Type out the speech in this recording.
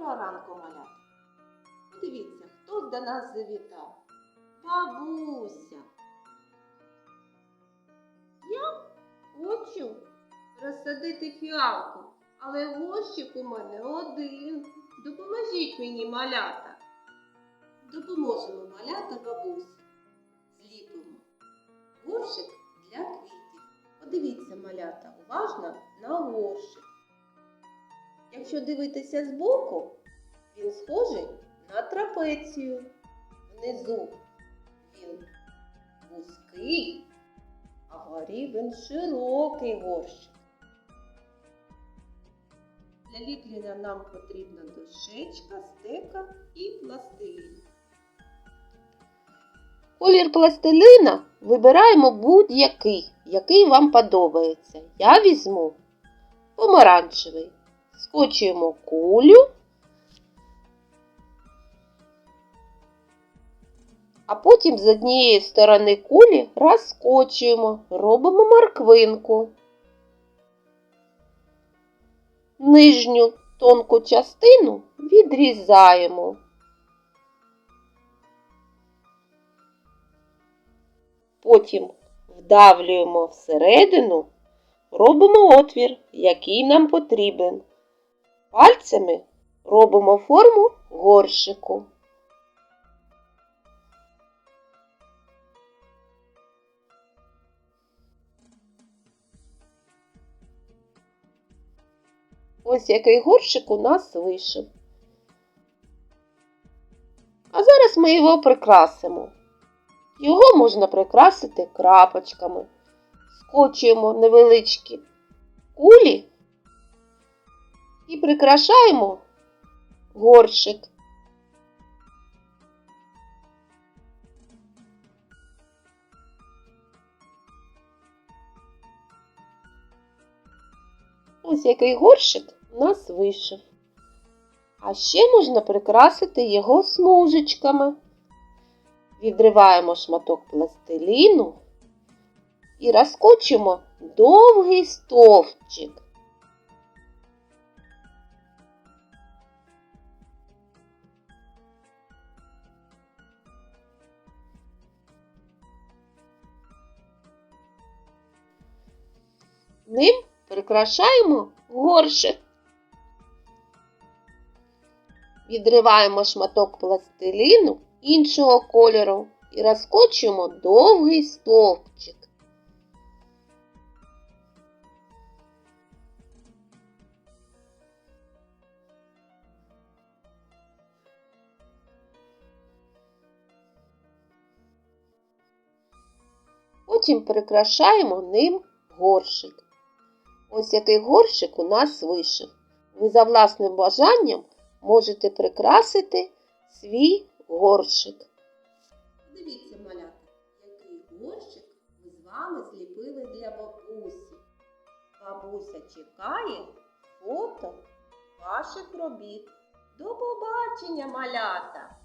Доброго ранку, малята. Подивіться, хто до нас завітав? Бабуся. Я хочу розсадити фіалку, але горщик у мене один. Допоможіть мені, малята. Допоможемо малята бабусі. Зліпимо горщик для квітів. Подивіться, малята, уважно на горщик. Якщо дивитися збоку, він схожий на трапецію. Внизу він вузький, а вгорі він широкий горщик. Для ліплення нам потрібна дощечка, стека і пластилін. Колір пластилина вибираємо будь-який, який вам подобається. Я візьму помаранчевий. Скочуємо кулю, а потім з однієї сторони кулі розскочуємо, робимо морквинку. Нижню тонку частину відрізаємо. Потім вдавлюємо всередину, робимо отвір, який нам потрібен. Пальцями робимо форму горщику. Ось який горщик у нас вийшов. А зараз ми його прикрасимо. Його можна прикрасити крапочками. Скочуємо невеличкі кулі і прикрашаємо горщик. Ось який горщик у нас вийшов. А ще можна прикрасити його смужечками. Відриваємо шматок пластиліну і розкочимо довгий стовпчик. Ним прикрашаємо горщик. Відриваємо шматок пластиліну іншого кольору і розкочуємо довгий стовпчик. Потім прикрашаємо ним горщик. Ось який горщик у нас вийшов. Ви за власним бажанням можете прикрасити свій горщик. Дивіться, малята, який горщик ми з вами зліпили для бабусі. Бабуся чекає фото ваших робіт. До побачення, малята!